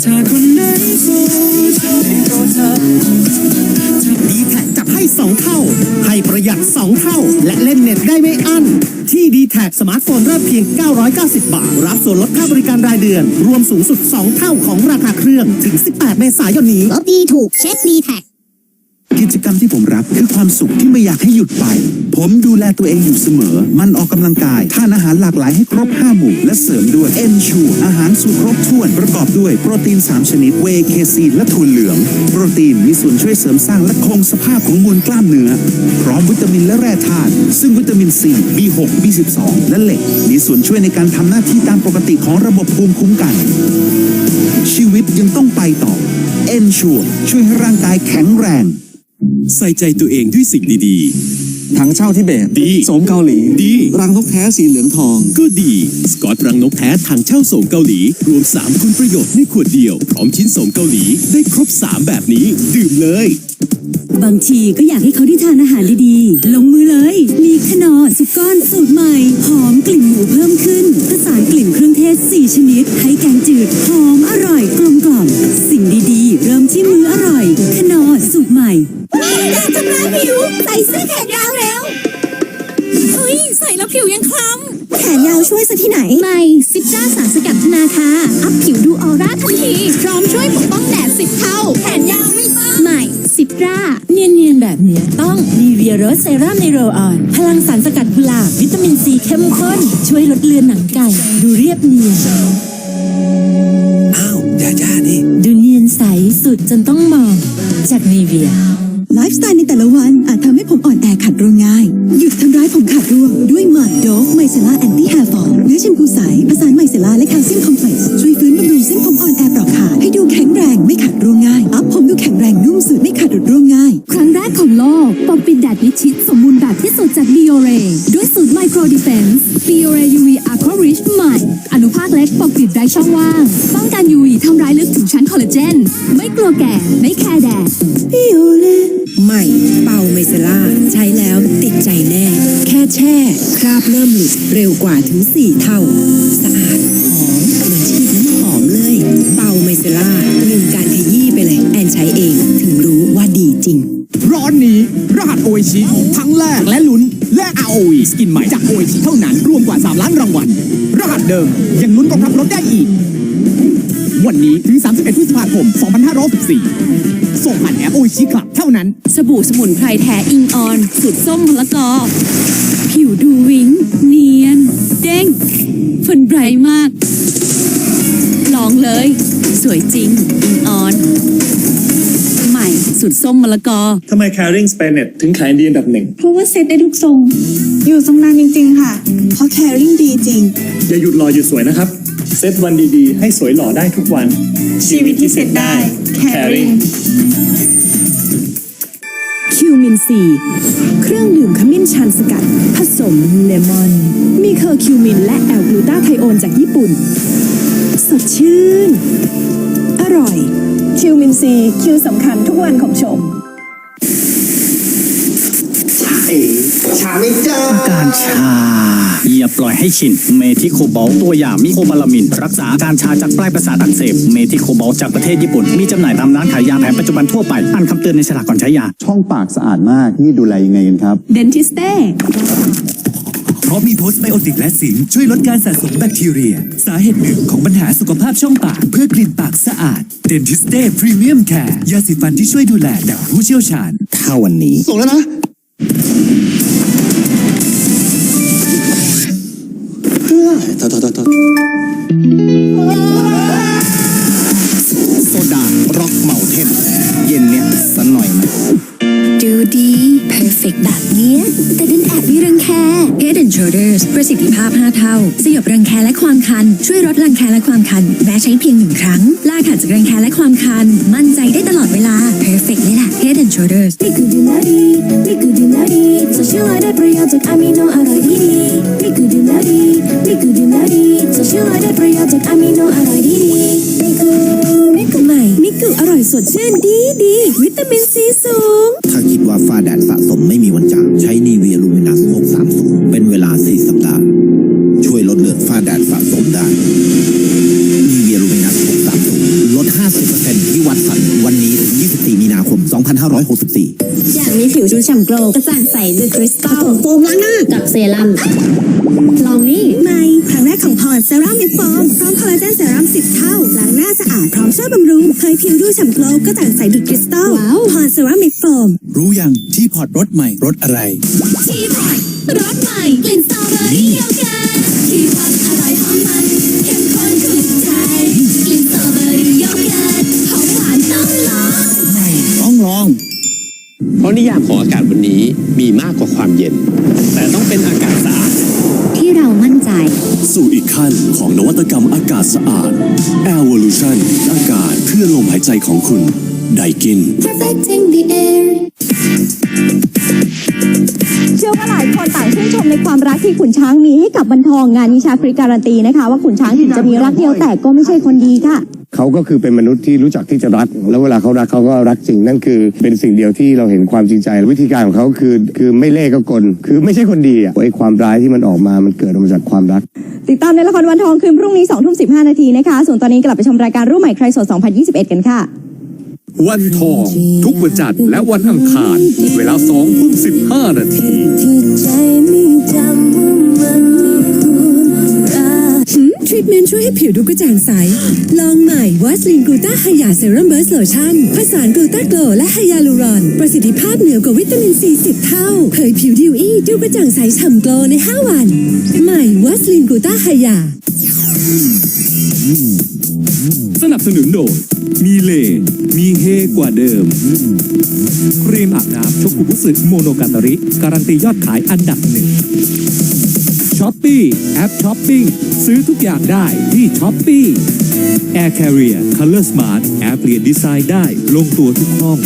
เธอคนนั้นโสดฉันให้โปรดเธอดีแท็กจับให้2เท่า ให้ประหยัด2เท่า และเล่นเน็ตได้ไม่อั้น ที่ดีแท็สมาร์ทโฟนเริ่มเพียง 990 บาท รับส่วนลดค่าบริการรายเดือน รวมสูงสุด 2 เท่าของราคาเครื่องถึง 18 เมษายนนี้ลบดีถูกเช็คดีแท็ก กิจกรรมที่ผมรักคือความสุขที่ไม่อยากให้หยุดไป ผมดูแลตัวเองอยู่เสมอ มันออกกำลังกาย ทานอาหารหลากหลายให้ครบ 5 หมู่ และเสริมด้วย e n s u r e อาหารสูตรครบถ้วน ประกอบด้วยโปรตีน 3 ชนิด เวเคซีนและถั่วเหลือง โปรตีนมีส่วนช่วยเสริมสร้างและคงสภาพของมวลกล้ามเนื้อ พร้อมวิตามินและแร่ธาตุ ซึ่งวิตามิน C B6 B12 และเหล็ก มีส่วนช่วยในการทำหน้าที่ตามปกติของระบบภูมิคุ้มกัน ชีวิตยังต้องไปต่อ e n s u r e ช่วยให้ร่างกายแข็งแรง ใส่ใจตัวเองด้วยสิ่งดีถังเช่าทิเบตดี โสมเกาหลีดี รังนกแท้สีเหลืองทองๆก็ดี สกอตรังนกแท้ทางเช่าส่งเกาหลี รวม 3 คุณประโยชน์ในขวดเดียว พร้อมชิ้นส่งเกาหลีได้ครบ 3 แบบนี้ ดื่มเลย บางทีก็อยากให้เขาได้ทานอาหารดีๆ ลงมือเลย มีขนอสุกก้อนสูตรใหม่ หอมกลิ่นหมูเพิ่มขึ้นผสานกลิ่นเครื่องเทศ 4 ชนิด ให้แกงจืด หอมอร่อยกลมกล่อม สิ่งดีๆ เริ่มที่มืออร่อย ขนอสูตรใหม่ ใหม่ซิปด้าสารสกัดธนาคาอัพผิวดูออร่าทันทีพร้อมช่วยปกป้องแดดสิบเท่าแขนยาวไม่บ้าใหม่ซิปด้าเนียนๆแบบเนี้ยต้องมีเวียรสเซรั่มในโรลออน พลังสารสกัดกุหลาบวิตามินซีเข้มข้น ช่วยลดเลือนหนังไก่ดูเรียบเนียนอ้าวย่าย่านี่ดูเนียนใสสุดจนต้องมองจากนีเวีย ไลฟ์สไตล์ในแต่ละวันอาจทำให้ผมอ่อนแอขัดร่วงง่าย หยุดทำร้ายผมขาดร่วง ด้วยใหม่โดฟไมเซล่าแอนตี้แฮร์ฟอลเนื้อแชมพูใสผสานไมเซล่าและแคลเซียมคอมเพล็กซ์ช่วยฟื้นบำรุงเส้นผมอ่อนแอเปราะขาดให้ดูแข็งแรงไม่ขาดร่วงง่ายอัพผมดูแข็งแรงนุ่มสุดไม่ขาดดุดร่วงง่าย ครั้งแรกของโลกปกปิดแดดมิชิดสมบูรณ์แบบที่สุดจาก Biore ด้วยสูตร Micro Defense Biore UV Aqua Rich ใหม่อนุภาคเล็กปกปิดไร้ช่องว่างป้องกัน UV ทำร้ายลึกถึงชั้นคอลลาเจนไม่กลัวแก่ไม่แคร์แดดบิโอเร ใหม่ เป่าไมเซล่า ใช้แล้วติดใจแน่ แค่แช่ คราบเริ่มหลุดเร็วกว่าถึง 4 เท่า สะอาด หอม เหมือนฉีดน้ำหอมเลย เป่าไมเซล่าหนึ่งการขยี้ไปเลย แอนใช้เองถึงรู้ว่าดีจริง ร้อนนี้ รหัสโอชิ ทั้งแรกและลุ้น และ ROE สกินใหม่จากโอชิเท่านั้นรวมกว่า 3 ล้านรางวัลรหัสเดิมยังลุ้นกองทัพรถได้อีก วันนี้ถึง 31พฤษภาคม 2564ส่งผ่านแอปโอชิคลับเท่านั้น สบู่สมุนไพรแท้อิงออนสูตรส้มมะละกอ ผิวดูวิ้งเนียน เด้งฝนไบรท์มาก ลองเลย สวยจริง อิงออน ใหม่สูตรส้มมะละกอ ทำไม Caring Spanet ถึงขายดีอันดับหนึ่ง เพราะว่าเซ็ตได้ทุกทรง อยู่ทรงนานจริงๆค่ะ เพราะแคริ่งดีจริง อย่าหยุดรออยู่สวยนะครับ เซตวันดีๆ ให้สวยหล่อได้ทุกวัน ชีวิตที่เซ็ตได้ Caring คิวมินซีเครื่องดื่มขมิ้นชันสกัด ผสมเลมอน มีเคอร์คิวมินและแอลกลูตาไทโอนจากญี่ปุ่น สดชื่น อร่อย คิวมินซีคิวสำคัญทุกวันของชม อาการชา อย่าปล่อยให้ชิน เมทิโคบอลตัวยามิโคบาลามิน รักษาอาการชาจากปลายประสาทอักเสบ เมทิโคบอลจากประเทศญี่ปุ่น มีจำหน่ายตามร้านขายยาแผนปัจจุบันทั่วไป อ่านคำเตือนในฉลากก่อนใช้ยา ช่องปากสะอาดมากนี่ดูแลยังไงกันครับ เดนทิสเต้เพราะมีโพสไบโอติกและสิงค์ช่วยลดการสะสมแบคทีเรีย สาเหตุหนึ่งของปัญหาสุขภาพช่องปาก เพื่อกลิ่นปากสะอาด Dentiste Premium Care ยาสีฟันที่ช่วยดูแลแบบผู้เชี่ยวชาญ ถ้าวันนี้ ส่งแล้วนะ Thank you. Head and Shoulders ประสิทธิภาพ 5 เท่า สยบรังแคและความคัน ช่วยลดรังแคและความคัน แม้ใช้เพียงหนึ่งครั้งล่าขัดจากรังแคและความคัน มั่นใจได้ตลอดเวลา Perfect เลยล่ะ Head and Shoulders นี่คือดูแลดีนี่คือดูแลดีจะช่วยได้ประโยชน์จากอะมิโนอร่อยดีนี่คือดูแลดีนี่คือดูแลดีจะช่วยได้ประโยชน์จากอะมิโนอร่อยดีนี่คือนี่คือใหม่มิกุอร่อยสดชื่นดีดีวิตามินซีสูง ถ้าคิดว่าฝ้าแดดสะสมไม่มีวันจางใช้นีเวียลูมินัส630 ฉ่ำโกลว์กระจ่างใสด้วยคริสตัลโฟมล้างหน้ากับเซรั่มลองนี่ใหม่ครั้งแรกของพอร์ตเซรั่มมิฟอร์มพร้อมคอลลาเจนเซรั่ม10 เท่าล้างหน้าสะอาดพร้อมช่วยบำรุงเผยผิวดูฉ่ำโกลว์กระจ่างใสดุดคริสตัลว้าวพอร์ตเซรั่มมิฟอร์มรู้ยังที่พอร์ตรถใหม่รถอะไร ทีพอดรสใหม่กลิ่นสตรอเบอรี่โยเกิร์ตทีพอดอร่อยหอมมัน นิยามของอากาศวันนี้มีมากกว่าความเย็น แต่ต้องเป็นอากาศสะอาด ที่เรามั่นใจ สู่อีกขั้นของนวัตกรรมอากาศสะอาด Evolution อากาศเพื่อลมหายใจของคุณไดกิน perfecting the air เชื่อว่าหลายคนต่างชื่นชมในความรักที่ขุนช้างมีให้กับบันทองงานนิชาฟรีการันตีนะคะ ว่าขุนช้างถึงจะมีรักเดียวแต่ก็ไม่ใช่คนดีค่ะ เขาก็คือเป็นมนุษย์ที่รู้จักที่จะรัก แล้วเวลาเขารักเขาก็รักจริงนั่นคือ เป็นสิ่งเดียวที่เราเห็นความจริงใจและวิธีการของเขาคือ คือไม่เล่ห์ก็กล คือไม่ใช่คนดีอะไอ้ความร้ายที่มันออกมามันเกิดออกมาจากความรัก ติดตามในละครวันทองคืนพรุ่งนี้2ทุ่ม15นาทีนะคะส่วนตอนนี้กลับไปชมรายการรูปใหม่ใครสด 2021 กันค่ะ วันทอง ทุกวันจันทร์และวันอังคาร เวลาสองทุ่มสิบห้านาที ช่วยให้ผิวดูกระจ่างใส ลองใหม่วัสลินกลูต้าไฮยาเซรั่มเบิร์สโลชั่นผสานกลูต้าโกลและไฮยาลูรอน ประสิทธิภาพเหนือกว่าวิตามินซี10เท่า เผยผิวดิวอี้ดูกระจ่างใสฉ่ำโกลใน 5 วัน ใหม่วัสลินกลูต้าไฮยา สนับสนุนโดยมีเล มีเฮกว่าเดิม ครีมอาบน้ำชกุบุสึโมโนกาตาริ การันตียอดขายอันดับหนึ่ง ช้อปปี้แอปช้อปปิ้งซื้อทุกอย่างได้ที่ช้อปปี้ Air Carrier Color Smart แอร์เปลี่ยนดีไซน์ได้ลงตัวทุกห้อง